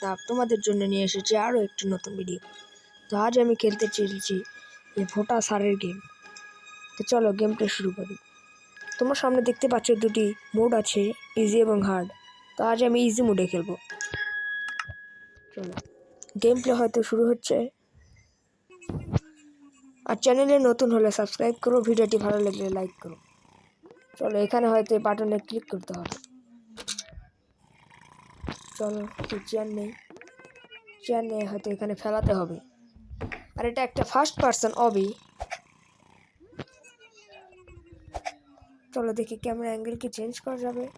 তাপ তোমাদের জন্য নিয়ে এসেছি আরও একটি নতুন ভিডিও তো আজ আমি খেলতে চেয়েছি এই ফোটা সারের গেম তো চলো গেমটা শুরু করি। তোমার সামনে দেখতে পাচ্ছ দুটি মোড আছে ইজি এবং হার্ড তো আজ আমি ইজি মোডে খেলব। চলো। গেম প্লে হয়তো শুরু হচ্ছে। আর চ্যানেলে নতুন হলে সাবস্ক্রাইব করো ভিডিওটি ভালো লাগলে লাইক করো। চলো, এখানে হয়তো এই বাটনে ক্লিক করতে হবে। চলো, কি চেয়ার নেই। চেয়ার নিয়ে হয়তো এখানে ফেলাতে হবে। আর এটা একটা ফার্স্ট পার্সন অবি। চলো দেখি ক্যামেরা অ্যাঙ্গেল কি চেঞ্জ করা যাবে।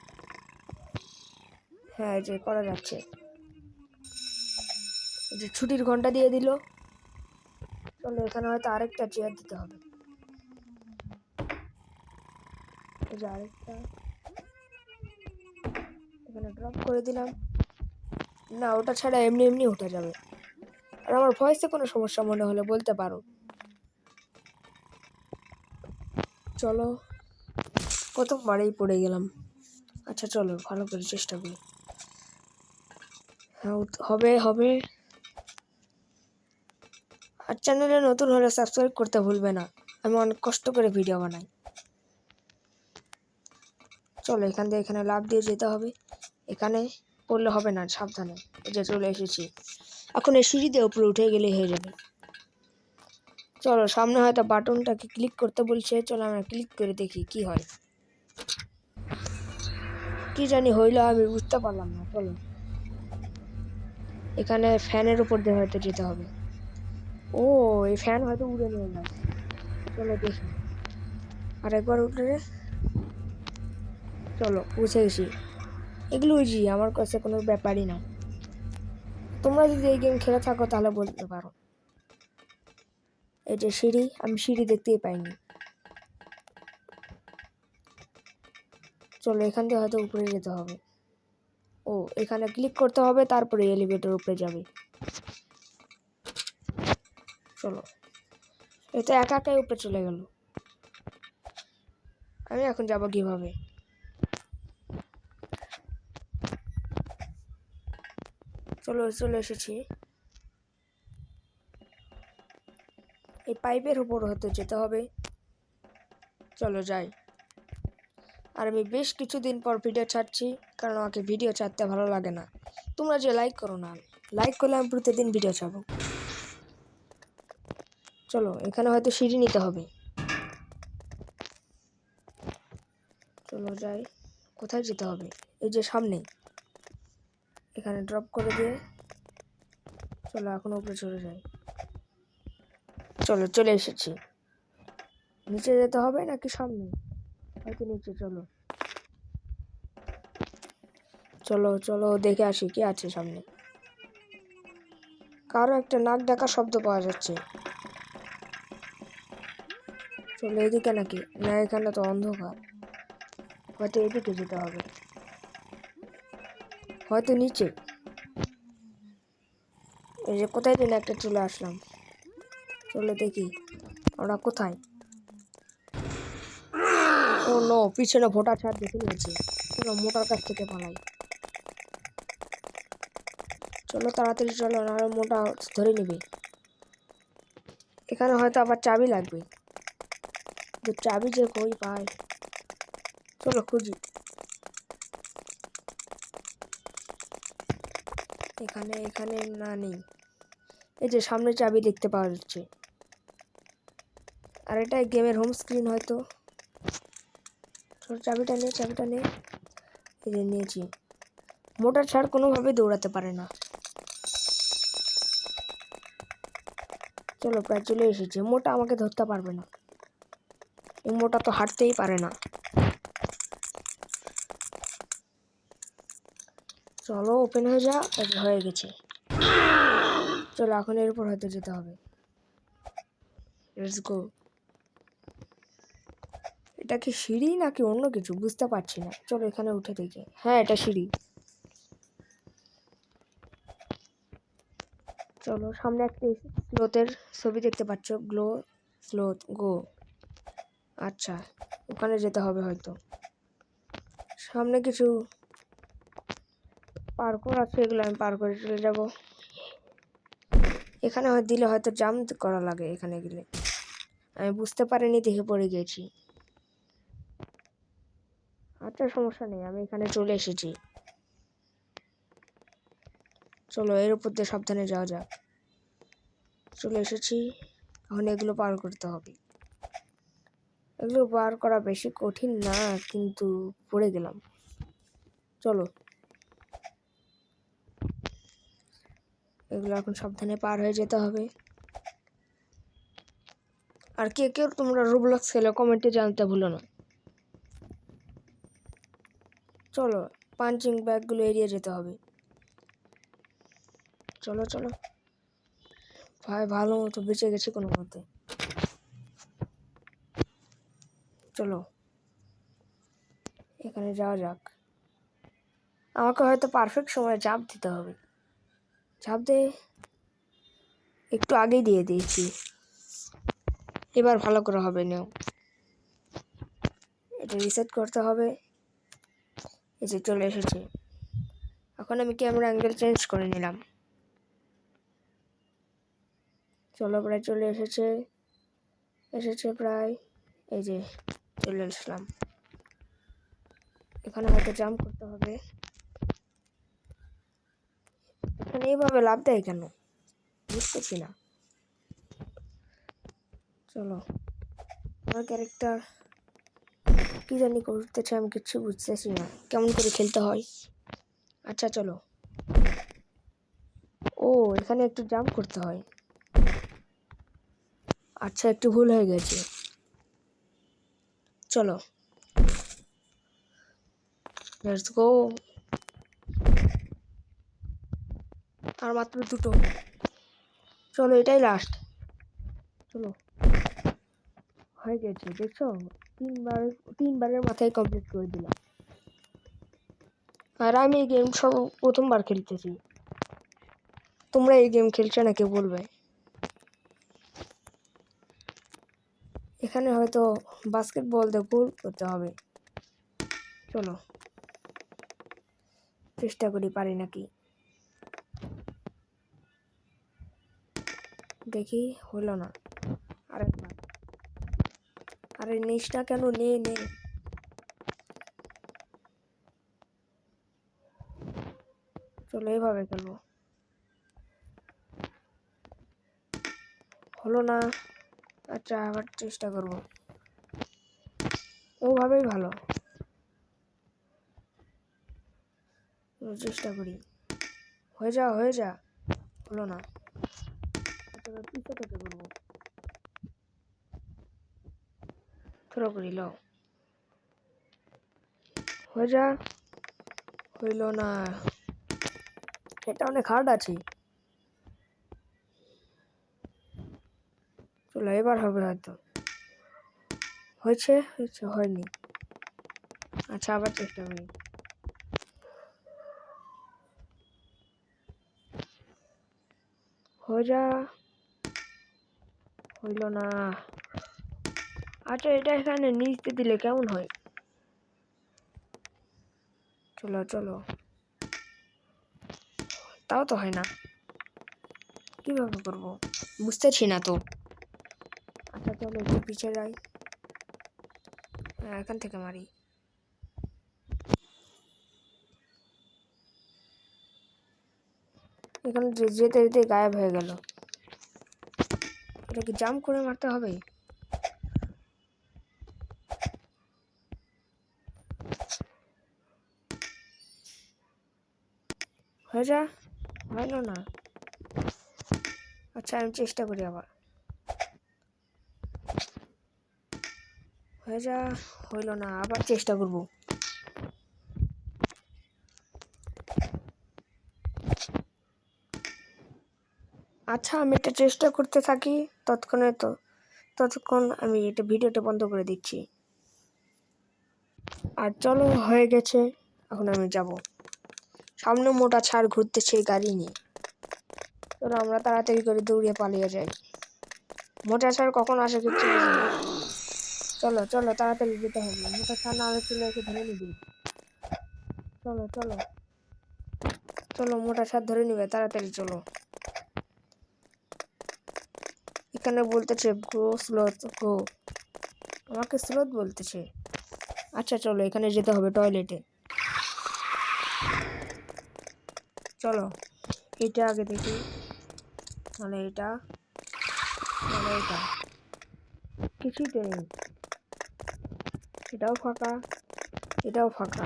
হ্যাঁ যে করা যাচ্ছে। যে ছুটির ঘণ্টা দিয়ে দিল। চলো এখানে হয়তো আরেকটা চেয়ার দিতে হবে। আরেকটা। এখানে ড্রপ করে দিলাম। না, ওটা ছাড়া এমনি এমনি উঠে যাবে। আর আমার ভয়েসে কোনো সমস্যা মনে হলে বলতে পারো। চলো, প্রথমবারেই পড়ে গেলাম। আচ্ছা চলো, ভালো করে চেষ্টা করি। হ্যাঁ হবে হবে। আর চ্যানেলে নতুন হলে সাবস্ক্রাইব করতে ভুলবে না। আমি অনেক কষ্ট করে ভিডিও বানাই। চলো, এখান থেকে এখানে লাভ দিয়ে যেতে হবে। এখানে পড়লে হবে না, সাবধানে। যে চলে এসেছি। এখন এই সিঁড়ি উপরে উঠে গেলে হয়ে যাবে। চলো, সামনে হয়তো বাটনটাকে ক্লিক করতে বলছে। চলো আমরা ক্লিক করে দেখি কি হয়। কি জানি হইল, আমি বুঝতে পারলাম না, চলো। এখানে ফ্যানের উপর দিয়ে হয়তো যেতে হবে। ও, এই ফ্যান হয়তো উড়ে নিয়ে যায় চলো দেখি। আর একবার উঠে চলো, পৌঁছে গেছি। এগুলো ইজি আমার কাছে কোনো ব্যাপারই না। তোমরা যদি এই গেম খেলে থাকো, তাহলে বলতে পারো। এই যে সিঁড়ি, আমি সিঁড়ি দেখতেই পাইনি। চলো, এখান থেকে হয়তো উপরে যেতে হবে। ও, এখানে ক্লিক করতে হবে, তারপরে এলিভেটর উপরে যাবে। চলো, এটা একা একাই উপরে চলে গেল। আমি এখন যাব কীভাবে? চলো, চলে এসেছি। এই পাইপের উপর হতে যেতে হবে। চলো যাই। আর আমি বেশ কিছুদিন পর ভিডিও ছাড়ছি, কারণ আমাকে ভিডিও ছাড়তে ভালো লাগে না। তোমরা যে লাইক করো না লাইক করলে আমি প্রতিদিন ভিডিও ছাড়বো। চলো, এখানে হয়তো সিঁড়ি নিতে হবে। চলো যাই, কোথায় যেতে হবে? এই যে সামনে এখানে ড্রপ করে দিয়ে চলো এখন উপরে চলে যাই। চলো, চলে এসেছি। নিচে যেতে হবে নাকি সামনে? হয়তো নিচে, চলো। চলো চলো, দেখে আসি কি আছে সামনে। কারও একটা নাক ডাকা শব্দ পাওয়া যাচ্ছে। চলো, এদিকে নাকি? না, এখানে তো অন্ধকার। হয়তো এদিকে যেতে হবে। হয়তো নিচে। এই যে কোথায় যেন একটা চলে আসলাম। চলে দেখি, আমরা কোথায়? ও নো, পিছনে ভোটার ছাড় দেখে নিয়েছি। চলো মোটার কাছ থেকে পালাই। চলো তাড়াতাড়ি চলো, নাহলে মোটা ধরে নেবে। এখানে হয়তো আবার চাবি লাগবে। চাবি যে কই পায়। চলো খুঁজি। এখানে এখানে না নেই। এই যে সামনে চাবি দেখতে পাওয়া যাচ্ছে আর এটা গেমের হোম স্ক্রিন হয়তো। চাবিটা নে চাবিটা নে। এই যে নিয়েছি। মোটর ছাড় কোনোভাবে দৌড়াতে পারে না। চলো, প্রায় চলে এসেছে। মোটা আমাকে ধরতে পারবে না। এই মোটা তো হাঁটতেই পারে না। চলো ওপেন হয়ে যা হয়ে গেছে। চলো, এখন এর উপর হয়তো যেতে হবে। গো এটা কি সিঁড়ি নাকি অন্য কিছু? বুঝতে পারছি না। চলো, এখানে উঠে দেখি। হ্যাঁ এটা সিঁড়ি। চলো, সামনে একটি স্লোতের ছবি দেখতে পাচ্ছ। গ্লো স্লোথ গো আচ্ছা ওখানে যেতে হবে হয়তো। সামনে কিছু পার্কর আছে, এগুলো আমি পার করে চলে যাব। এখানে দিলে হয়তো জাম করা লাগে এখানে গেলে। আমি বুঝতে পারিনি, দেখে পড়ে গিয়েছি আচ্ছা সমস্যা নেই, আমি এখানে চলে এসেছি। চলো, এর উপর দিয়ে সাবধানে যাওয়া যাক। চলে এসেছি, এখন এগুলো পার করতে হবে। এগুলো পার করা বেশি কঠিন না, কিন্তু পড়ে গেলাম। চলো। এগুলো এখন সাবধানে পার হয়ে যেতে হবে। আর কে কেউ তোমরা রুবলক্স খেলে, কমেন্টে জানতে ভুলো না। চলো পাঞ্চিং ব্যাগগুলো এড়িয়ে যেতে হবে। চলো চলো। ভাই, ভালো মতো বেঁচে গেছে কোনো মতে। চলো। এখানে যাওয়া যাক। আমাকে হয়তো পারফেক্ট সময়ে চাপ দিতে হবে। চাপ দে একটু আগেই দিয়ে দিয়েছি। এবার ভালো করে হবে, নেও। এটা রিসেট করতে হবে। এই যে চলে এসেছে। এখন আমি ক্যামেরা অ্যাঙ্গেল চেঞ্জ করে নিলাম। চলো, প্রায় চলে এসেছে। এসেছে প্রায়, এই যে চলে আসলাম। এখানে হয়তো জাম্প করতে হবে। এখানে এইভাবে লাভ দেয় কেন? বুঝতেছি না। চলো, আমার ক্যারেক্টার কী জানি করতেছে আমি কিচ্ছু বুঝতেছি না। কেমন করে খেলতে হয়? আচ্ছা চলো। ও, এখানে একটু জাম্প করতে হয়। আচ্ছা একটু ভুল হয়ে গেছে। চলো। গো আর মাত্র দুটো। চলো, এটাই লাস্ট চলো। হয়ে গেছে, দেখছ? তিনবার, তিনবারের মাথায় কমপ্লিট করে দিলাম। আর আমি এই গেম সব প্রথমবার খেলতেছি। তোমরা এই গেম খেলছো না কেউ বলবে? এখানে হয়তো বাস্কেটবল দিয়ে গোল করতে হবে। চলো। চেষ্টা করি, পারি নাকি? দেখি হলো না। আরেকবার আরে নিস না কেন নে নে। চলো এভাবে খেলব। হলো না। আচ্ছা আবার চেষ্টা করব। ওভাবেই ভালো। চেষ্টা করি। হয়ে যা হয়ে যা। হলো না। এবার পিছে থেকে করব থ্রো করি লও হয়ে যা হইল না এটা অনেক হার্ড আছে চলো এবার হবে হয়তো হয়েছে হয়েছে হয়নি আচ্ছা আবার চেষ্টা করি হয়ে যা। হইল না। আচ্ছা এটা এখানে নিচতে দিলে কেমন হয়? চলো চলো। তাও তো হয় না। কীভাবে করব? বুঝতেছি না তো। আচ্ছা চলো একটু পিছিয়ে যাই। হ্যাঁ এখান থেকে মারি। এখানে যেতে যেতে গায়েব হয়ে গেল। এটা কি জাম্প করে মারতে হবে? হয়ে যা। হলো না। আচ্ছা আমি চেষ্টা করি আবার। হয়ে যা। হইল না, আবার চেষ্টা করব। আচ্ছা আমি এটা চেষ্টা করতে থাকি ততক্ষণে তো। ততক্ষণ আমি এটা ভিডিওটা বন্ধ করে দিচ্ছি। আর চলো, হয়ে গেছে। এখন আমি যাব। সামনে মোটা ছাড় ঘুরতেছে গাড়ি নিয়ে। চলো, আমরা তাড়াতাড়ি করে দৌড়িয়ে পালিয়ে যাই। মোটা ছাড় কখন আসে কিছু চলো চলো, তাড়াতাড়ি যেতে হবে। মোটা ছাড় না হলে চলে এসে ধরে নিবি। চলো চলো। চলো, মোটা ছাড় ধরে নিবে। তাড়াতাড়ি চলো। এখানে বলতেছে? গ্রো স্লোথ গ্রো আমাকে স্লোথ বলতেছে। আচ্ছা চলো, এখানে যেতে হবে টয়লেটে চলো, এটা আগে দেখি। মানে এটা মানে এটা। কিছুই তো নেই। এটাও ফাঁকা এটাও ফাঁকা।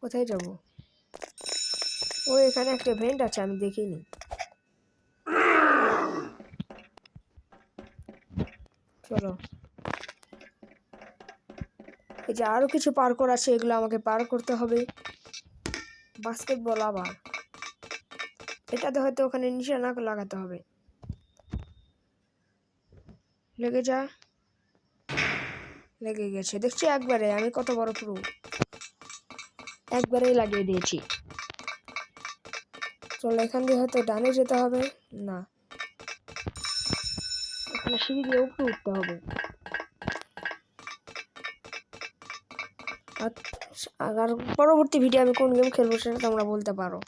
কোথায় যাব? ও, এখানে একটা ভেন্ট আছে, আমি দেখিনি। চলো। এই যে আরও কিছু পার্কর আছে, এগুলো আমাকে পার করতে হবে। বাস্কেটবল আবার। এটাতে হয়তো ওখানে নিশানা লাগাতে হবে। লেগে যা। লেগে গেছে। দেখছি একবারে, আমি কত বড় পুরো একবারেই লাগিয়ে দিয়েছি। চলো এখান দিয়ে হয়তো ডানে যেতে হবে। না। এখানে সিঁড়ি দিয়ে উপরে উঠতে হবে। আর- পরবর্তী ভিডিও আমি কোন গেম খেলব সেটা তোমরা বলতে পারো।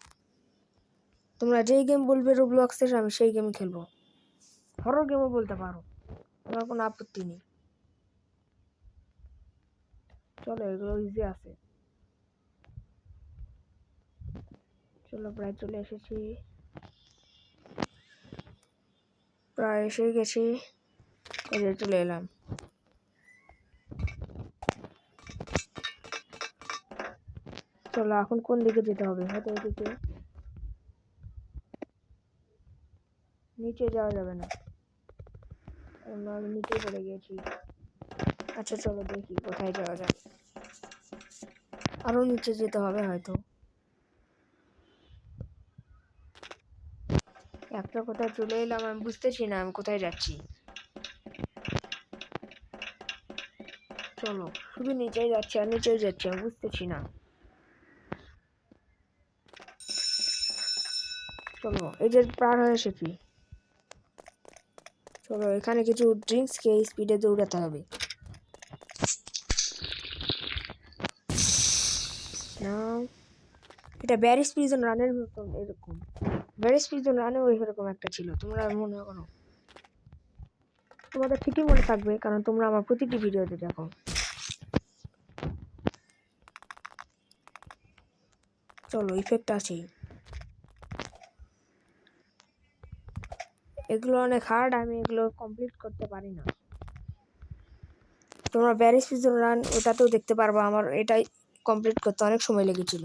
তোমরা যেই গেম বলবে রোবলক্সের আমি সেই গেম খেলব। হরর গেমও বলতে পারো। আমার কোনো আপত্তি নেই। চলো, এগুলো ইজি আছে। চলো, প্রায় চলে এসেছি। প্রায় এসে গেছি। এই যে চলে এলাম। চলো, এখন কোন দিকে যেতে হবে? হয়তো ওদিকে। নিচে যাওয়া যাবে না। আমি নিচে পড়ে গেছি। আচ্ছা চলো দেখি কোথায় যাওয়া যায়। আরও নিচে যেতে হবে হয়তো। একটা কোথায় চলে এলাম, আমি বুঝতেছি না আমি কোথায় যাচ্ছি। চলো। শুধু নিচেই যাচ্ছি আর নিচেই যাচ্ছি, আমি বুঝতেছি না। চলো, এই যে পার হয়ে এসেছি চলো, এখানে কিছু ড্রিঙ্কস খেয়ে স্পিডে দৌড়াতে হবে। এটা ব্যারিস প্রিজন রানের মতন এরকম। ব্যারিস প্রিজন রানেও এরকম একটা ছিল, তোমরা মনে করো। তোমাদের ঠিকই মনে থাকবে, কারণ তোমরা আমার প্রতিটি ভিডিওতে দেখো। চলো ইফেক্ট আছেই। এগুলো অনেক হার্ড আমি এগুলো কমপ্লিট করতে পারি না। তোমরা ব্যারিস পিজন রান ওটাতেও দেখতে পারব, আমার এটাই কমপ্লিট করতে অনেক সময় লেগেছিল।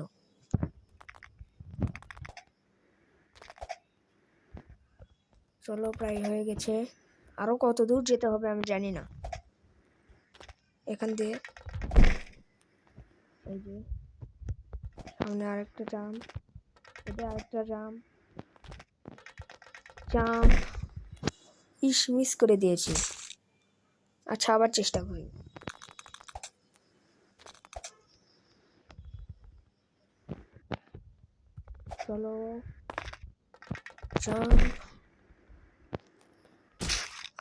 চলো, প্রায় হয়ে গেছে। আরও কত দূর যেতে হবে আমি জানি না। এখান দিয়ে, এই যে। সামনে আরেকটা জাম এটা আরেকটা জাম জাম ইস মিস করে দিয়েছি। আচ্ছা আবার চেষ্টা করি চলো জাম্প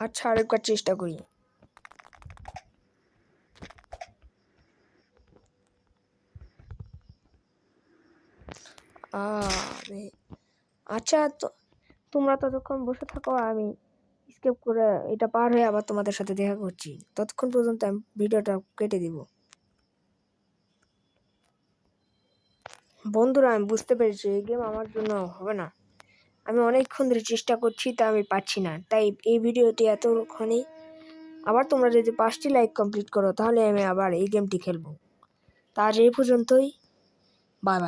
আচ্ছা আরেকবার চেষ্টা করি আরে আচ্ছা তো তোমরা ততক্ষণ বসে থাকো আমি স্কেপ করে এটা পার হয়ে আবার তোমাদের সাথে দেখা করছি। ততক্ষণ পর্যন্ত আমি ভিডিওটা কেটে দিব। বন্ধুরা, আমি বুঝতে পেরেছি, এই গেম আমার জন্য হবে না। আমি অনেকক্ষণ ধরে চেষ্টা করছি, তা আমি পাচ্ছি না। তাই এই ভিডিওটি এতক্ষণই। আবার তোমরা যদি পাঁচটি লাইক কমপ্লিট করো, তাহলে আমি আবার এই গেমটি খেলব। তা এই পর্যন্তই। Bye bye